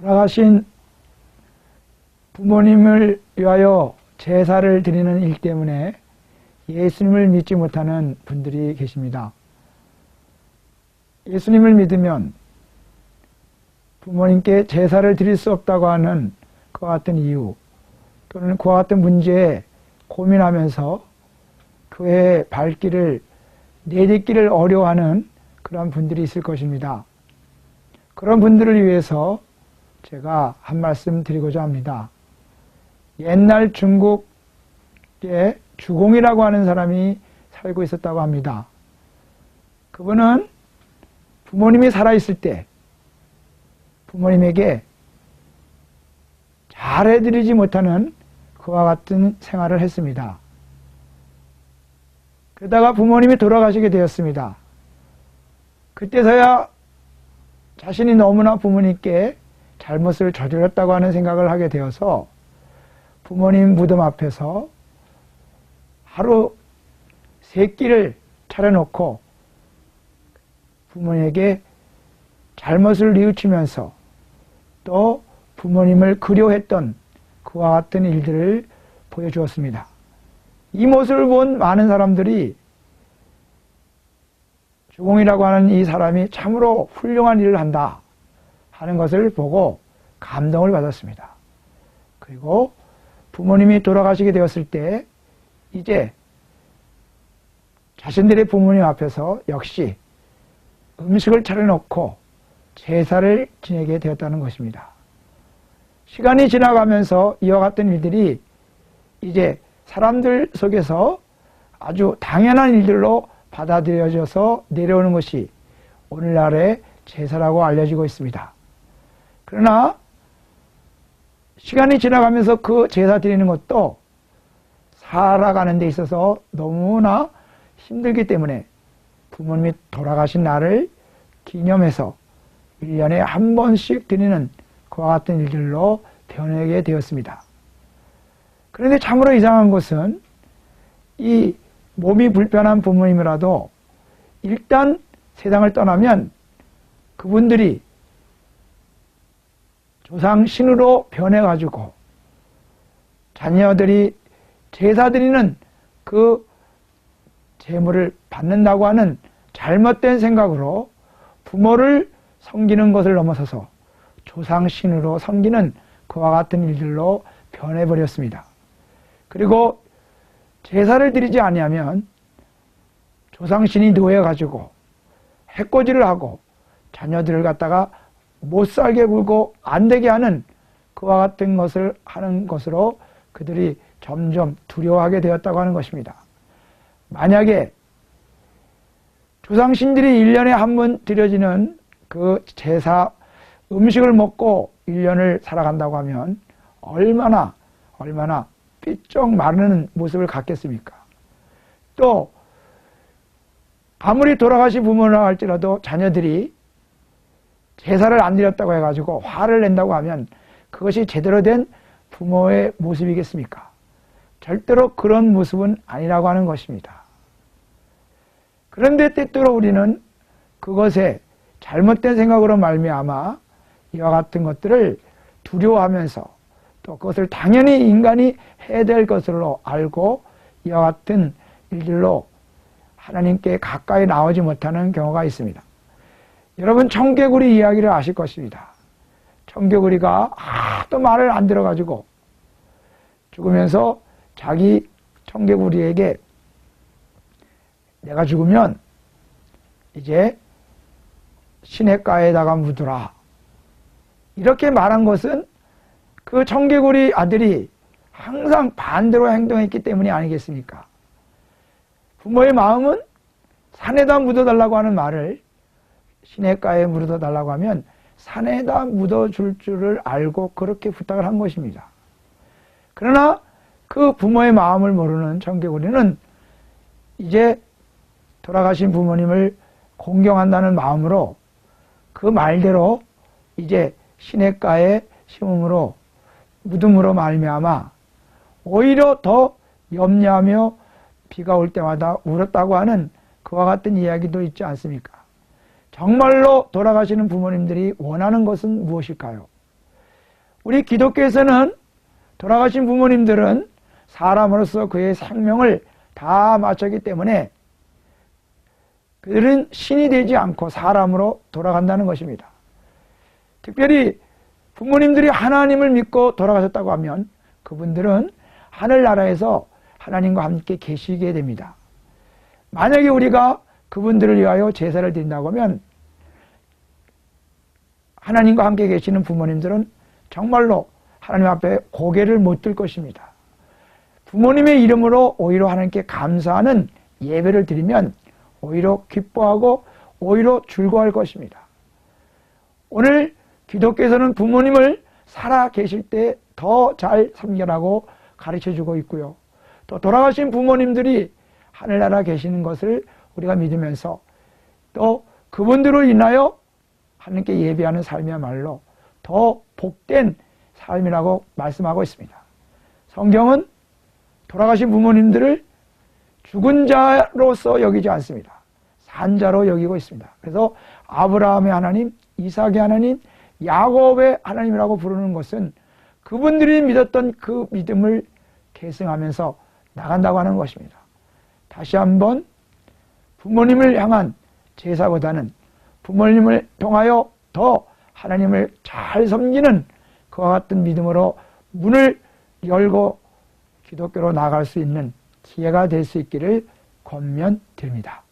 돌아가신 부모님을 위하여 제사를 드리는 일 때문에 예수님을 믿지 못하는 분들이 계십니다. 예수님을 믿으면 부모님께 제사를 드릴 수 없다고 하는 그와 같은 이유 또는 그와 같은 문제에 고민하면서 교회의 발길을 내딛기를 어려워하는 그런 분들이 있을 것입니다. 그런 분들을 위해서 제가 한 말씀 드리고자 합니다. 옛날 중국에 주공이라고 하는 사람이 살고 있었다고 합니다. 그분은 부모님이 살아있을 때 부모님에게 잘해드리지 못하는 그와 같은 생활을 했습니다. 그러다가 부모님이 돌아가시게 되었습니다. 그때서야 자신이 너무나 부모님께 잘못을 저질렀다고 하는 생각을 하게 되어서 부모님 무덤 앞에서 하루 세 끼를 차려놓고 부모님에게 잘못을 뉘우치면서 또 부모님을 그리워했던 그와 같은 일들을 보여주었습니다. 이 모습을 본 많은 사람들이 주공이라고 하는 이 사람이 참으로 훌륭한 일을 한다 하는 것을 보고 감동을 받았습니다. 그리고 부모님이 돌아가시게 되었을 때 이제 자신들의 부모님 앞에서 역시 음식을 차려놓고 제사를 지내게 되었다는 것입니다. 시간이 지나가면서 이와 같은 일들이 이제 사람들 속에서 아주 당연한 일들로 받아들여져서 내려오는 것이 오늘날의 제사라고 알려지고 있습니다. 그러나 시간이 지나가면서 그 제사 드리는 것도 살아가는 데 있어서 너무나 힘들기 때문에 부모님이 돌아가신 날을 기념해서 1년에 한 번씩 드리는 그와 같은 일들로 변하게 되었습니다. 그런데 참으로 이상한 것은 이 몸이 불편한 부모님이라도 일단 세상을 떠나면 그분들이 조상 신으로 변해가지고 자녀들이 제사 드리는 그 재물을 받는다고 하는 잘못된 생각으로 부모를 섬기는 것을 넘어서서 조상 신으로 섬기는 그와 같은 일들로 변해버렸습니다. 그리고 제사를 드리지 아니하면 조상신이 놓여가지고 해코지를 하고 자녀들을 갖다가 못 살게 굴고 안 되게 하는 그와 같은 것을 하는 것으로 그들이 점점 두려워하게 되었다고 하는 것입니다. 만약에 조상신들이 1년에 한 번 드려지는 그 제사 음식을 먹고 1년을 살아간다고 하면 얼마나 얼마나 삐쩍 마르는 모습을 갖겠습니까? 또 아무리 돌아가신 부모라 할지라도 자녀들이 제사를 안 드렸다고 해가지고 화를 낸다고 하면 그것이 제대로 된 부모의 모습이겠습니까? 절대로 그런 모습은 아니라고 하는 것입니다. 그런데 때때로 우리는 그것에 잘못된 생각으로 말미암아 이와 같은 것들을 두려워하면서 또 그것을 당연히 인간이 해야 될 것으로 알고 이와 같은 일들로 하나님께 가까이 나오지 못하는 경우가 있습니다. 여러분 청개구리 이야기를 아실 것입니다. 청개구리가 하도 말을 안 들어가지고 죽으면서 자기 청개구리에게 내가 죽으면 이제 시냇가에다가 묻어라. 이렇게 말한 것은 그 청개구리 아들이 항상 반대로 행동했기 때문이 아니겠습니까? 부모의 마음은 산에다 묻어달라고 하는 말을 시냇가에 묻어 달라고 하면 산에다 묻어 줄 줄을 알고 그렇게 부탁을 한 것입니다. 그러나 그 부모의 마음을 모르는 청개구리는 이제 돌아가신 부모님을 공경한다는 마음으로 그 말대로 이제 시냇가에 심음으로 무덤으로 말미암아 오히려 더 염려하며 비가 올 때마다 울었다고 하는 그와 같은 이야기도 있지 않습니까? 정말로 돌아가시는 부모님들이 원하는 것은 무엇일까요? 우리 기독교에서는 돌아가신 부모님들은 사람으로서 그의 생명을 다 마쳤기 때문에 그들은 신이 되지 않고 사람으로 돌아간다는 것입니다. 특별히 부모님들이 하나님을 믿고 돌아가셨다고 하면 그분들은 하늘나라에서 하나님과 함께 계시게 됩니다. 만약에 우리가 그분들을 위하여 제사를 드린다고 하면 하나님과 함께 계시는 부모님들은 정말로 하나님 앞에 고개를 못 들 것입니다. 부모님의 이름으로 오히려 하나님께 감사하는 예배를 드리면 오히려 기뻐하고 오히려 즐거워할 것입니다. 오늘 기독교에서는 부모님을 살아 계실 때 더 잘 섬겨라고 가르쳐 주고 있고요. 또 돌아가신 부모님들이 하늘나라 계시는 것을 우리가 믿으면서 또 그분들로 인하여 하나님께 예배하는 삶이야말로 더 복된 삶이라고 말씀하고 있습니다. 성경은 돌아가신 부모님들을 죽은 자로서 여기지 않습니다. 산 자로 여기고 있습니다. 그래서 아브라함의 하나님, 이삭의 하나님, 야곱의 하나님이라고 부르는 것은 그분들이 믿었던 그 믿음을 계승하면서 나간다고 하는 것입니다. 다시 한번 부모님을 향한 제사보다는 부모님을 통하여 더 하나님을 잘 섬기는 그와 같은 믿음으로 문을 열고 기독교로 나갈 수 있는 기회가 될 수 있기를 권면드립니다.